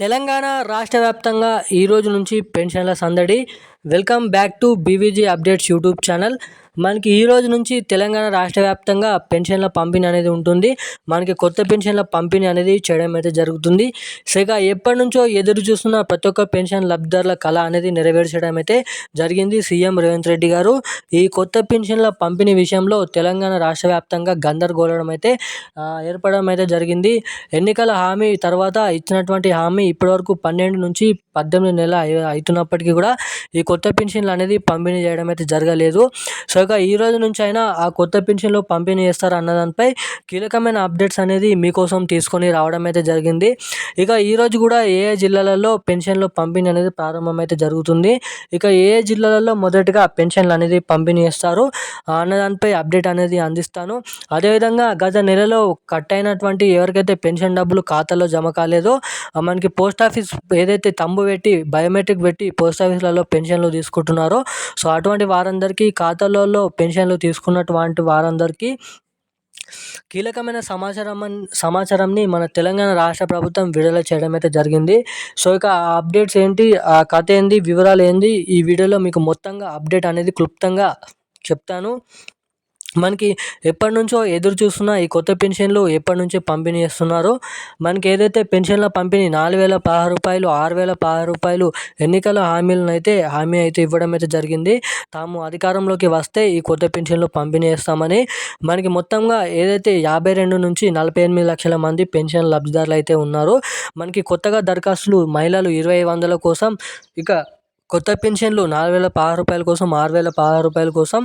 తెలంగాణ రాష్ట్ర వ్యాప్తంగా ఈ రోజు నుంచి పెన్షన్ల సందడి. Welcome back to BVG updates YouTube channel. మనకి ఈ రోజు నుంచి తెలంగాణ రాష్ట్ర వ్యాప్తంగా పెన్షన్ల పంపిణీ అనేది ఉంటుంది. మనకి కొత్త పెన్షన్ల పంపిణీ అనేది చేయడం అయితే జరుగుతుంది. సరిగా ఎప్పటి నుంచో ఎదురు చూస్తున్న ప్రతి ఒక్క పెన్షన్ లబ్ధిదారుల కళ అనేది నెరవేర్చడం అయితే జరిగింది సీఎం రేవంత్ రెడ్డి గారు. ఈ కొత్త పెన్షన్ల పంపిణీ విషయంలో తెలంగాణ రాష్ట్ర వ్యాప్తంగా గందరగోళం అయితే ఏర్పడడం అయితే జరిగింది. ఎన్నికల హామీ తర్వాత ఇచ్చినటువంటి హామీ ఇప్పటివరకు పన్నెండు నుంచి పద్దెనిమిది నెలలు అవుతున్నప్పటికీ కూడా ఈ కొత్త పెన్షన్లు అనేది పంపిణీ చేయడం అయితే జరగలేదు. సో ఇక ఈ రోజు నుంచి అయినా ఆ కొత్త పెన్షన్లు పంపిణీ చేస్తారు అన్న దానిపై కీలకమైన అప్డేట్స్ అనేది మీకోసం తీసుకొని రావడం అయితే జరిగింది. ఇక ఈ రోజు కూడా ఏ జిల్లాలలో పెన్షన్లు పంపిణీ అనేది ప్రారంభం అయితే జరుగుతుంది? ఇక ఏ జిల్లాలలో మొదటగా పెన్షన్లు అనేది పంపిణీ చేస్తారు? ఆ అన్న దానిపై అప్డేట్ అనేది అందిస్తాను. అదేవిధంగా గత నెలలో కట్ అయినటువంటి ఎవరికైతే పెన్షన్ డబ్బులు ఖాతాలో జమ కాలేదో మనకి పోస్ట్ ఆఫీస్ ఏదైతే తంబు పెట్టి బయోమెట్రిక్ పెట్టి పోస్ట్ ఆఫీస్లలో పెన్షన్లు తీసుకుంటున్నారో సో అటువంటి వారందరికీ ఖాతాలో సంవత్సరాల్లో పెన్షన్లు తీసుకున్నటువంటి వారందరికీ కీలకమైన సమాచారం సమాచారంని మన తెలంగాణ రాష్ట్ర ప్రభుత్వం విడుదల చేయడం అయితే జరిగింది. సో ఇక ఆ అప్డేట్స్ ఏంటి? ఆ కథ ఏంది? వివరాలు ఏంది? ఈ వీడియోలో మీకు మొత్తంగా అప్డేట్ అనేది క్లుప్తంగా చెప్తాను. మనకి ఎప్పటి నుంచో ఎదురు చూస్తున్న ఈ కొత్త పెన్షన్లు ఎప్పటి నుంచో పంపిణీ చేస్తున్నారో మనకి ఏదైతే పెన్షన్ల పంపిణీ నాలుగు వేల పదహారు రూపాయలు ఆరు వేల పదహారు రూపాయలు ఎన్నికల హామీలను అయితే హామీ అయితే ఇవ్వడం అయితే జరిగింది. తాము అధికారంలోకి వస్తే ఈ కొత్త పెన్షన్లు పంపిణీ చేస్తామని మనకి మొత్తంగా ఏదైతే యాభై రెండు నుంచి నలభై ఎనిమిది లక్షల మంది పెన్షన్ లబ్ధిదారులు అయితే ఉన్నారు మనకి కొత్తగా దరఖాస్తులు మహిళలు ఇరవై వందల కోసం ఇక కొత్త పెన్షన్లు నాలుగు వేల పదహారు రూపాయల కోసం ఆరు వేల పదహారు రూపాయల కోసం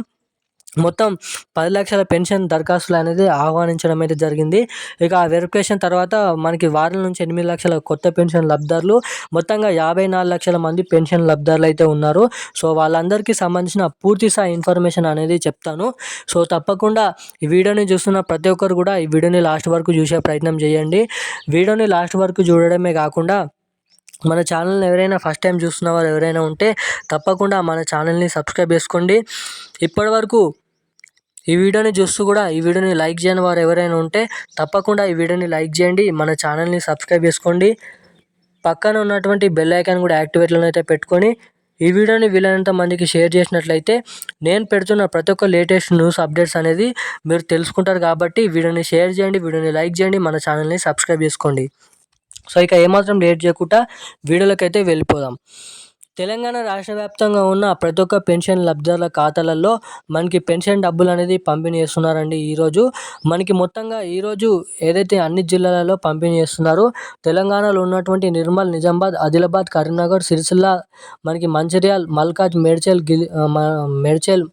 మొత్తం పది లక్షల పెన్షన్ దరఖాస్తులు అనేది ఆహ్వానించడం అయితే జరిగింది. ఇక ఆ వెరిఫికేషన్ తర్వాత మనకి వారం నుంచి ఎనిమిది లక్షల కొత్త పెన్షన్ లబ్ధిదారులు మొత్తంగా యాభై నాలుగు లక్షల మంది పెన్షన్ లబ్ధారులు అయితే ఉన్నారు. సో వాళ్ళందరికీ సంబంధించిన పూర్తి స్థాయి ఇన్ఫర్మేషన్ అనేది చెప్తాను. సో తప్పకుండా ఈ వీడియోని చూస్తున్న ప్రతి ఒక్కరు కూడా ఈ వీడియోని లాస్ట్ వరకు చూసే ప్రయత్నం చేయండి. వీడియోని లాస్ట్ వరకు చూడడమే కాకుండా మన ఛానల్ని ఎవరైనా ఫస్ట్ టైం చూస్తున్న వారు ఎవరైనా ఉంటే తప్పకుండా మన ఛానల్ని సబ్స్క్రైబ్ చేసుకోండి. ఇప్పటివరకు ఈ వీడియోని చూస్తూ కూడా ఈ వీడియోని లైక్ చేయని వారు ఎవరైనా ఉంటే తప్పకుండా ఈ వీడియోని లైక్ చేయండి. మన ఛానల్ని సబ్స్క్రైబ్ చేసుకోండి. పక్కన ఉన్నటువంటి బెల్ ఐకాన్ కూడా యాక్టివేట్లను అయితే పెట్టుకొని ఈ వీడియోని వీలైనంత మందికి షేర్ చేసినట్లయితే నేను పెడుతున్న ప్రతి ఒక్క లేటెస్ట్ న్యూస్ అప్డేట్స్ అనేది మీరు తెలుసుకుంటారు కాబట్టి వీడియోని షేర్ చేయండి వీడియోని లైక్ చేయండి మన ఛానల్ని సబ్స్క్రైబ్ చేసుకోండి. సో ఇక ఏమాత్రం లేట్ చేయకుండా వీడియోలోకి అయితే వెళ్ళిపోదాం. తెలంగాణ రాష్ట్ర వ్యాప్తంగా ఉన్న ప్రతి ఒక్క పెన్షన్ లబ్ధిదారుల ఖాతాలలో మనకి పెన్షన్ డబ్బులు అనేది పంపిణీ చేస్తున్నారండి ఈరోజు. మనకి మొత్తంగా ఈరోజు ఏదైతే అన్ని జిల్లాలలో పంపిణీ చేస్తున్నారో తెలంగాణలో ఉన్నటువంటి నిర్మల్ నిజామాబాద్ ఆదిలాబాద్ కరీంనగర్ సిరిసిల్ల మనకి మంచిర్యాల్ మల్కాజ్ మేడ్చల్ గిల్ మేడ్చల్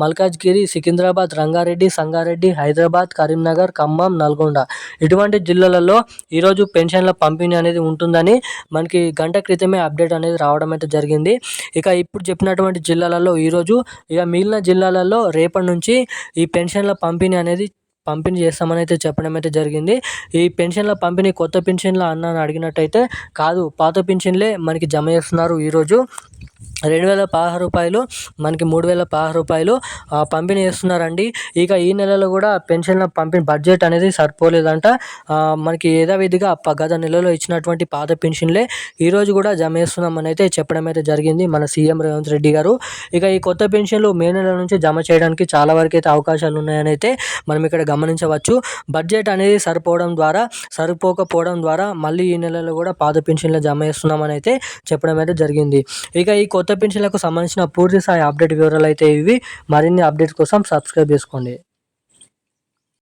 మల్కాజ్గిరి సికింద్రాబాద్ రంగారెడ్డి సంగారెడ్డి హైదరాబాద్ కరీంనగర్ ఖమ్మం నల్గొండ. ఇటువంటి జిల్లాలలో ఈరోజు పెన్షన్ల పంపిణీ అనేది ఉంటుందని మనకి గంట క్రితమే అప్డేట్ అనేది రావడం అయితే జరిగింది. ఇక ఇప్పుడు చెప్పినటువంటి జిల్లాలలో ఈరోజు ఇక మిగిలిన జిల్లాలలో రేపటి నుంచి ఈ పెన్షన్ల పంపిణీ అనేది పంపిణీ చేస్తామని అయితే చెప్పడం అయితే జరిగింది. ఈ పెన్షన్ల పంపిణీ కొత్త పెన్షన్ల అన్న అడిగినట్టయితే కాదు పాత పెన్షన్లే మనకి జమ చేస్తున్నారు ఈరోజు. రెండు వేల పదహారు రూపాయలు మనకి మూడు వేల పదహారు రూపాయలు పంపిణీ చేస్తున్నారండి. ఇక ఈ నెలలో కూడా పెన్షన్ల పంపిణీ బడ్జెట్ అనేది సరిపోలేదంట. మనకి యథావిధిగా గత నెలలో ఇచ్చినటువంటి పాత పెన్షన్లే ఈరోజు కూడా జమ చేస్తున్నామని అయితే చెప్పడం అయితే జరిగింది మన సీఎం రేవంత్ రెడ్డి గారు. ఇక ఈ కొత్త పెన్షన్లు మే నెల నుంచి జమ చేయడానికి చాలా వరకు అయితే అవకాశాలు ఉన్నాయని అయితే మనం ఇక్కడ గమనించవచ్చు. బడ్జెట్ అనేది సరిపోవడం ద్వారా సరిపోకపోవడం ద్వారా మళ్ళీ ఈ నెలలో కూడా పాత పెన్షన్లు జమ చేస్తున్నామని అయితే చెప్పడం అయితే జరిగింది. ఇక ఈ ఈ కొత్త పెన్షన్లకు సంబంధించిన పూర్తి స్థాయి అప్డేట్ వివరాలు అయితే ఇవి. మరిన్ని అప్డేట్స్ కోసం సబ్స్క్రైబ్ చేసుకోండి.